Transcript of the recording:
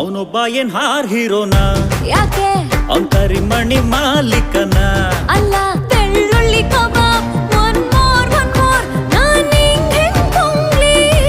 ಅವನೊಬ್ಬ ಏನ್ ಹಾರ್ ಹೀರೋನ? ಯಾಕೆ? ಅವ್ನ್ ಕರಿಮಣಿ ಮಾಲೀಕನ?